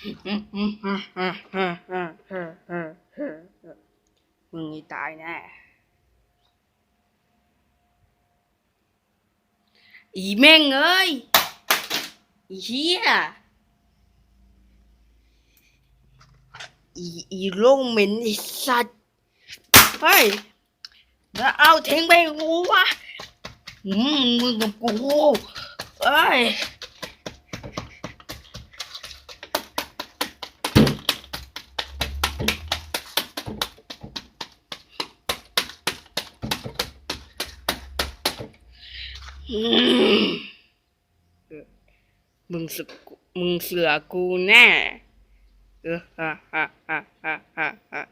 มึงนี่ตายแน่อีแม่งเอ้ยอีเหี้ยอีอีโลงเหม็นไอ้สัตว์เฮ้ยแล้วเอาทิ้งไปกูวะอืมมึงกับกูเอ้ย มึงสึกมึงเสือกูแน่เออฮ่าฮ่าฮ่าฮ่าฮ่าฮ่า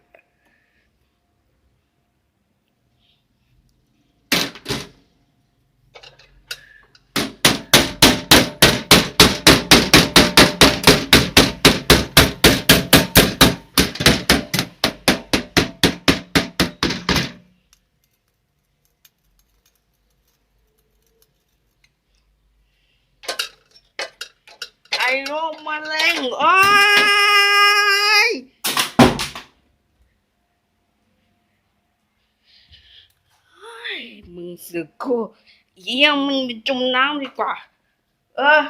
ไอ้ โรคมะเร็งโอ้ยมึงสึกกูเยี่ยมมึงไปจุ่มน้ำดีกว่า เออ